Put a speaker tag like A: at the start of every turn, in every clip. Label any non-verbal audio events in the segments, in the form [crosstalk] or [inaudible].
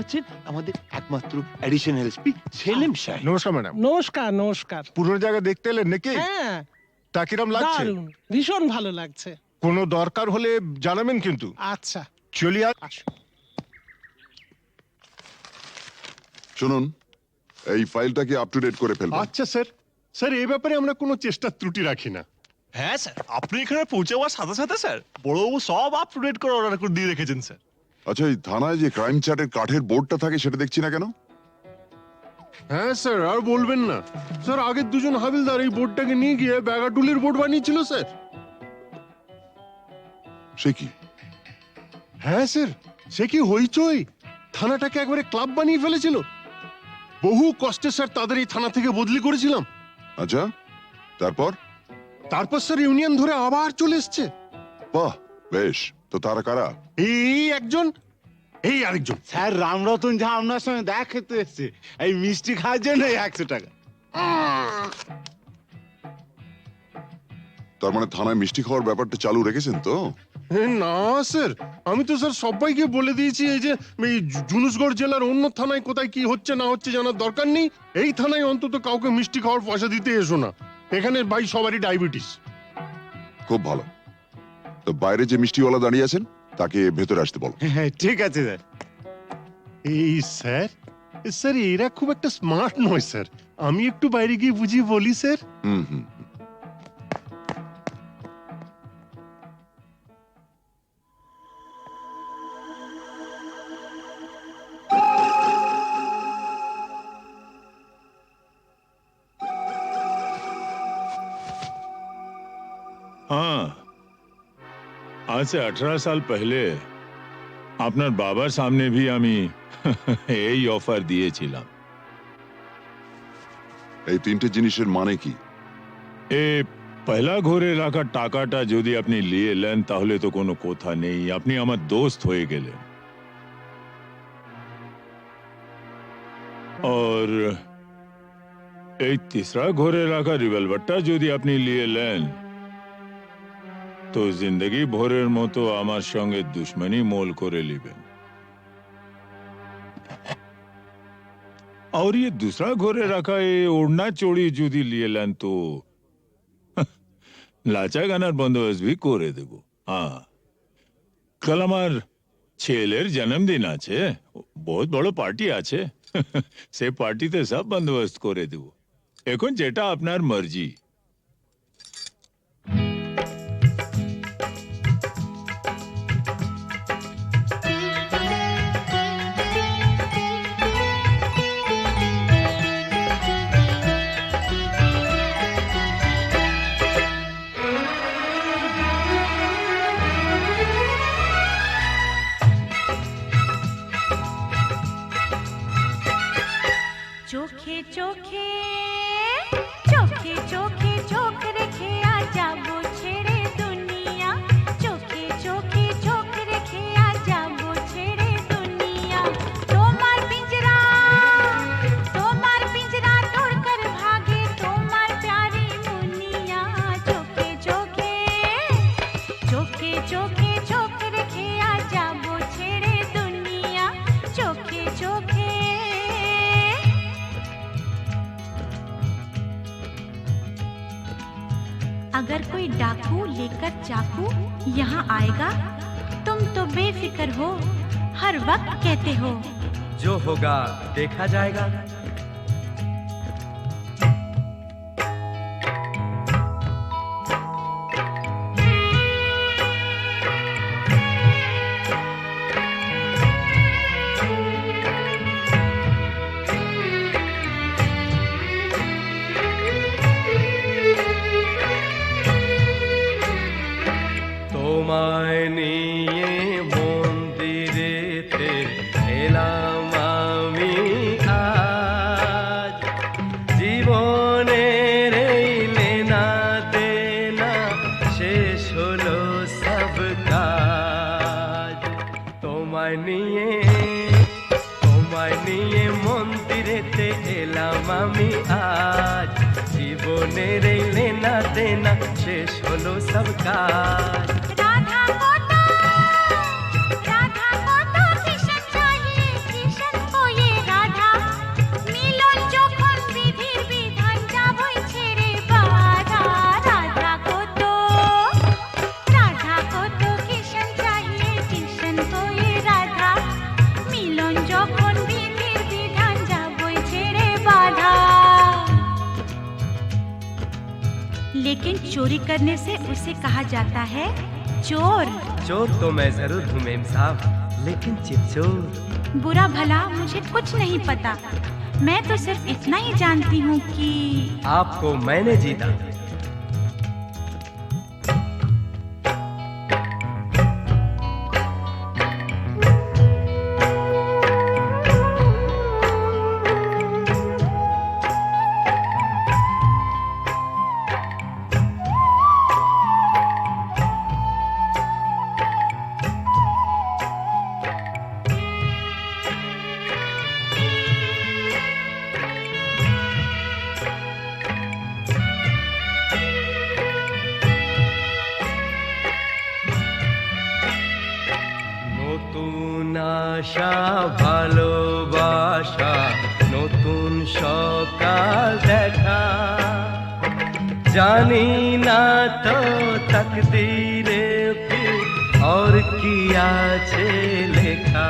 A: হচ্ছেন আমাদের একমাত্র অ্যাডিশনাল এসপি সেলিম সাহেব।
B: নমস্কার ম্যাডাম।
C: নমস্কার নমস্কার।
B: পুরনো জায়গা দেখতে এলেন নাকি?
C: হ্যাঁ।
B: তা কিরম লাগছে?
C: দারুণ ভীষণ ভালো লাগছে।
B: কোনো দরকার হলে জানাবেন কিন্তু।
C: আচ্ছা।
B: চলি আর
D: শুনুন এই ফাইলটাকে আপ টু ডেট করে ফেলবেন?
B: আচ্ছা স্যার। স্যার এই ব্যাপারে আমরা কোনো চেষ্টা ত্রুটি রাখি না।
E: হ্যাঁ স্যার। আপনি এখানে পৌঁছে যাওয়ার সাথে সাথে স্যার বড়বাবু সব আপ টু ডেট করে অর্ডার করে দিয়ে রেখেছেন স্যার।
D: আচ্ছা এই থানায় যে ক্রাইম চার্টের কাঠের বোর্ডটা থাকে সেটা দেখছি না কেন?
B: হ্যাঁ স্যার আর বলবেন না। স্যার আগের দুজন হাবিলদার এই বোর্ডটাকে নিয়ে গিয়ে ব্যাগাটুলির বোর্ড বানিয়েছিল স্যার।
D: সে কি?
B: হ্যাঁ স্যার সে কি হইচই? থানাটাকে একবারে ক্লাব বানিয়ে ফেলেছিল। বহু কষ্টে স্যার তাদের এই থানা থেকে বদলি করেছিলাম।
D: আচ্ছা তারপর?
B: তারপর স্যার ইউনিয়ন ধরে আবার চলে এসছে।
D: বাহ বেশ। তো তারা কারা?
B: এই একজন এই আরেকজন।
F: স্যার রামরতন ঝা আপনার সঙ্গে দেখা খেতে এসছে। এই মিষ্টি খাওয়ার জন্য একশো টাকা।
D: তার মানে থানায় মিষ্টি খাওয়ার ব্যাপারটা চালু রেখেছেন তো?
B: না স্যার। আমি তো স্যার সবাইকে বলে দিয়েছি এই যে এই জুনুসগড় জেলার অন্য থানায় কোথায় কি হচ্ছে না হচ্ছে জানার দরকার নেই। এই থানায় অন্তত কাউকে মিষ্টি খাওয়ার পয়সা দিতে এসো না। এখানে ভাই সবারই ডায়াবেটিস।
D: খুব ভালো। তো বাইরে যে মিষ্টিওয়ালা দাঁড়িয়ে আছেন তাকে ভেতরে আসতে বলো।
F: হ্যাঁ ঠিক আছে স্যার।
B: এই স্যার স্যার এরা খুব একটা স্মার্ট নয় স্যার। আমি একটু বাইরে গিয়ে বুঝিয়ে বলি স্যার।
D: হুম হুম
G: हाँ आज से अठारह साल पहले আপনার বাবার সামনে ভি আমি এই অফার দিয়েছিলাম
D: এই তিনটে জিনিসের মানে কি
G: এ পয়লা ঘরে রাখা টাকাটা যদি আপনি নিয়ে নেন তাহলে তো কোনো কথা নেই আপনি আমার দোস্ত হয়ে গেলেন और এই তিসরা ঘরে রাখা রিভলভারটা যদি আপনি নিয়ে নেন তো জিন্দগি ভরের মতো আমার সঙ্গে দুশ্মনী মোল করে নেবেন और ये दूसरा घोरे रखा ये ओढ़ना चोड़ी যদি নিয়ে নেন তো লাচা গানার বন্দোবস্ত ভি করে দেব হ্যাঁ কাল আমার ছেলের জন্মদিন আছে বহুত বড় পার্টি আছে [laughs] সে পার্টিতে সব বন্দোবস্ত করে দেব এখন যেটা আপনার মর্জি
H: कहते हो?
I: जो होगा देखा जाएगा। জীবনের এই লেনা দেনা শেষ হলো সব কাজ
H: लेकिन चोरी करने से उसे कहा जाता है चोर।
I: चोर तो मैं ज़रूर हूँ मेम साहब लेकिन चिपचोर।
H: बुरा भला मुझे कुछ नहीं पता। मैं तो सिर्फ़ इतना ही जानती हूँ कि
I: आपको मैंने जीता। সকাল দেখা জানি না তো তকদিরে ফির और কি আছে লেখা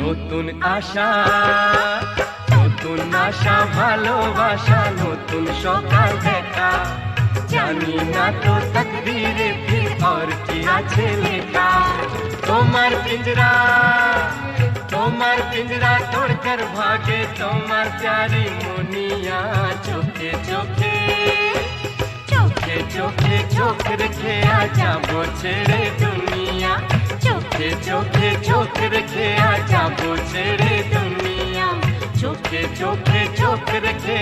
I: নতুন আশা নতুন আশা ভালোবাসা নতুন সকাল দেখা জানি না তো তকদিরে ফির और কি আছে লেখা তোমার পিঞ্জরা তোমার পিঞ্জরা তোড়কর ভাগে, তোমার প্যারি মুনিয়া চোখে চোখে। চোখে চোখে চোখ রেখে আজা যাব ছেড়ে দুনিয়া। চোখে চোখে চোখ রেখে আজা যাব ছেড়ে দুনিয়া। চোখে চোখে চোখ রেখে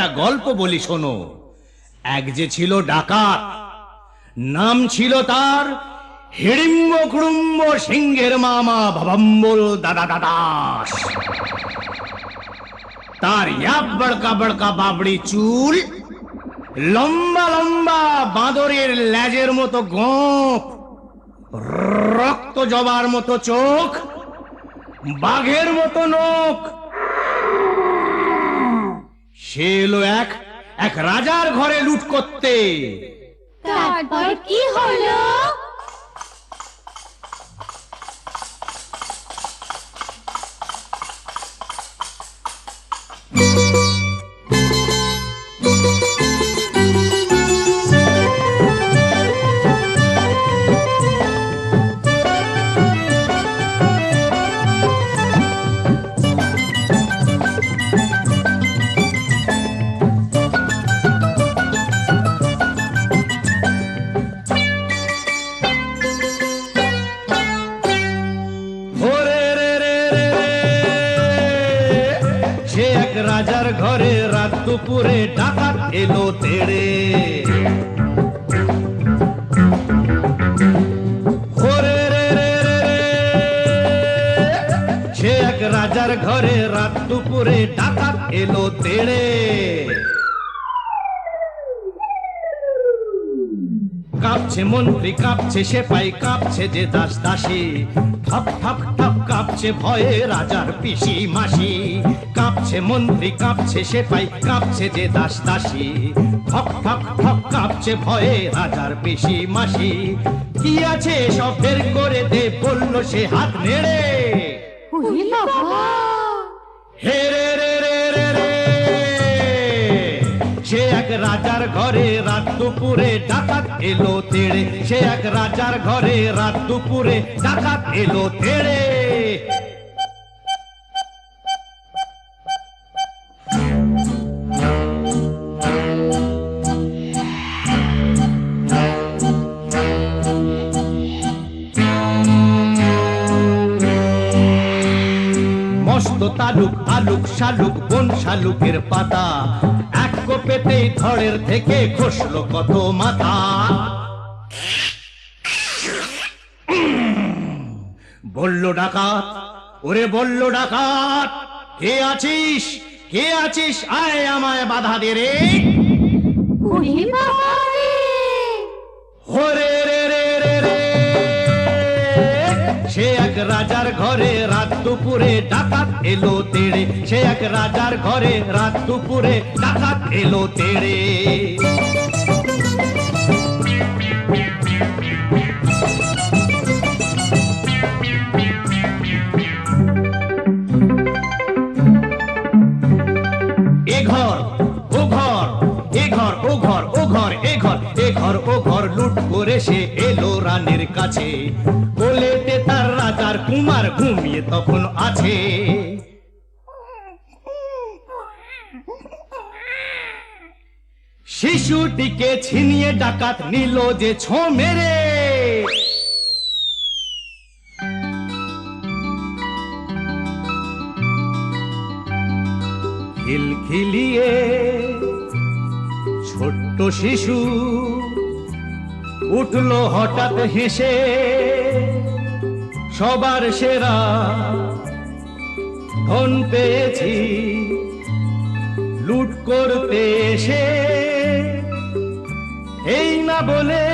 J: একটা গল্প বলি শোনো। এক যে ছিল ডাকাত, নাম ছিল তার হিড়িম্ব কুড়ুম্ব সিংহের মামা ভবম্বল দাদা দাদাস। তার ইয়াব বড়কা বড়কা বাবড়ি চুল লম্বা লম্বা বাঁদরের ল্যাজের মতো গোঁপ রক্ত জবার মতো চোখ, বাঘের মতো নখ সে এলো এক এক রাজার ঘরে লুট করতে।
H: তারপর কি হলো?
J: দুপুরে ডাকাত এলো তেড়ে। রাজার ঘরে রাত দুপুরে ডাকাত এলো তেড়ে। কাঁপছে মন্ত্রী কাঁপছে সেপাই কাঁপছে যে দাস দাসী। ঠপ ঠপ ঠপ কাঁপছে ভয়ে রাজার পিসি মাসি। কাঁপছে মন্ত্রী কাঁপছে সেপাই কাঁপছে যে দাস দাসী। ঠক ঠক ঠক কাঁপছে ভয়ে রাজার পিসি মাসি। কি আছে সব বের করে দে বলল সে হাত নেড়ে। হে রাজার ঘরে রাত দুপুরে ডাকাত এলো তেড়ে। সে এক রাজার ঘরে রাত দুপুরে ডাকাত এলো তেড়ে। মস্ত তালুক, আলুক, শালুক, বন শালুকের পাতা। ধড়ের থেকে খসলো কত মাথা। বলল ডাকাত ওরে বলল ডাকাত কে আছিস? কে আছিস? আয় আমায় বাধা দে রে।
A: ওরে রে
J: সে এক রাজার ঘরে রাত দুপুরে ডাকাত এলো তেড়ে। সে এক রাজার ঘরে রাত দুপুরে ডাকাত এলো তেড়ে। ঘর, ও ঘর লুট করে সে এলো রানীর কাছে। তার রাজার কুমার ঘুমিয়ে তখন আছে। শিশুটিকে ছিনিয়ে ডাকাত নিল যে ছো মেরে। খিলখিলিয়ে ছোট্ট শিশু উঠল হঠাৎ হেসে। সবার সেরা ধন পেয়েছি, লুট করতে এসে। এই না বলে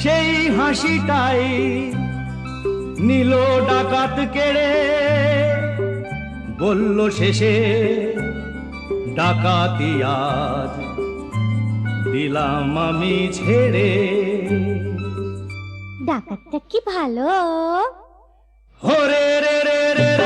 J: সেই হাসিটাই নিল ডাকাত কেড়ে। বলল শেষে, ডাকাতি দিলাম আমি ছেড়ে।
A: কি ভালো?
J: হরে রে রে রে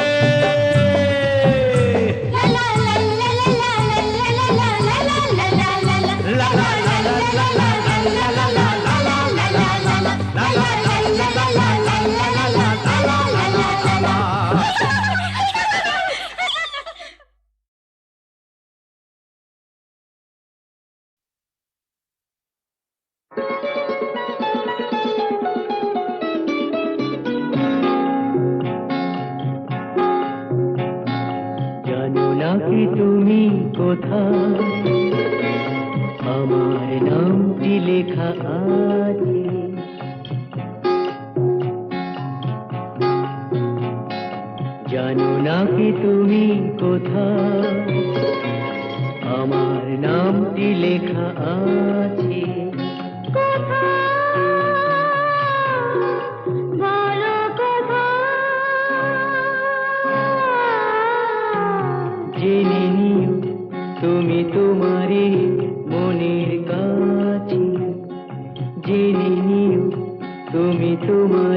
K: জানো না কি তুমি কোথা আমার নামটি লেখা আছে। জেনে নিও তুমি তোমারই মনের কাছে। জেনে নিও তুমি তোমারই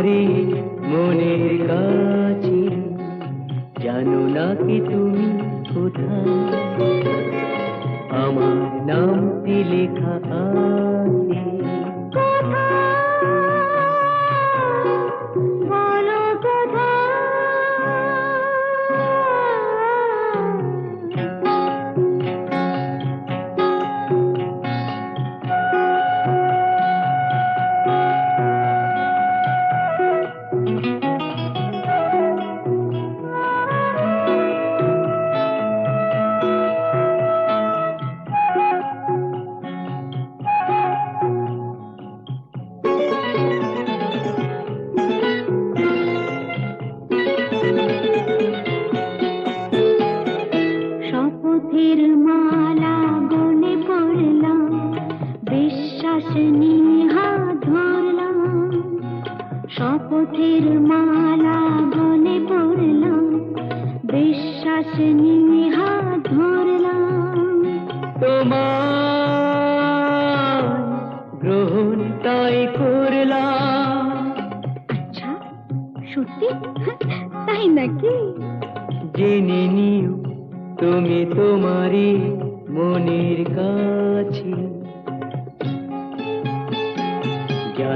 A: শপথের মালা গলে পড়লাম বিশ্বাস নিয়ে হাত ধরলাম।
K: তোমার গ্রহণ তাই করলাম।
A: আচ্ছা সত্যি? তাই নাকি?
K: জেনে নিও তুমি তোমারই মনের কাছে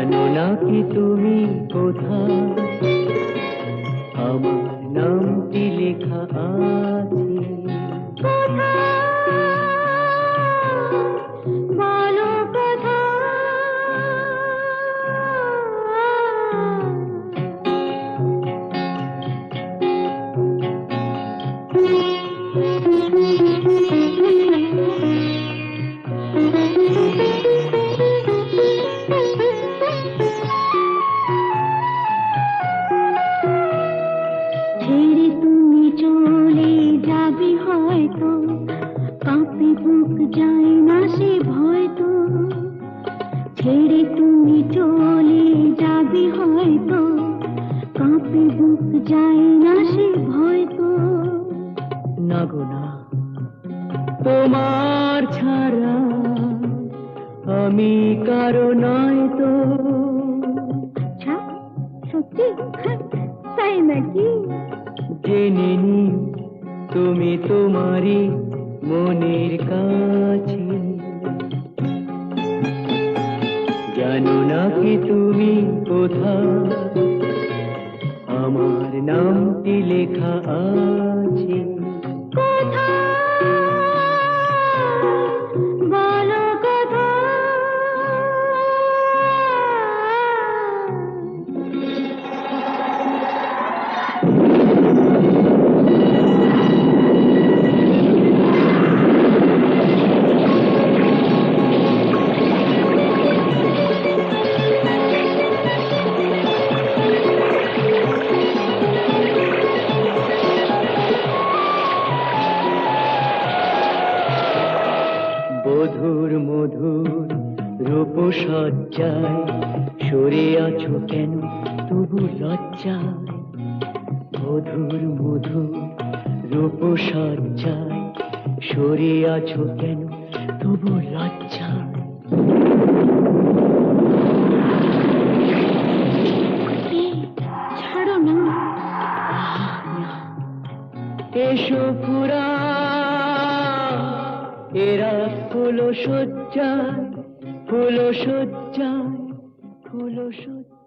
K: জানো না কি তুমি কোথায়? আমার নামটি লেখা আছে
A: আচ্ছা, হ্যাঁ, তাই নাকি?
K: জেনে নি তুমি তোমারই মনের কাছে। জানো নাকি তুমি কোথা আমার নামটি লেখা আছে। আছো কেন? তবু লজ্জায় বধুর মধুর রূপ সজ্জায় সরে আছো কেন? তবু লজ্জায়। এসো পুরা এরা ফুলো সজ্জায় ফুলো সজ্জায় হলো সত্য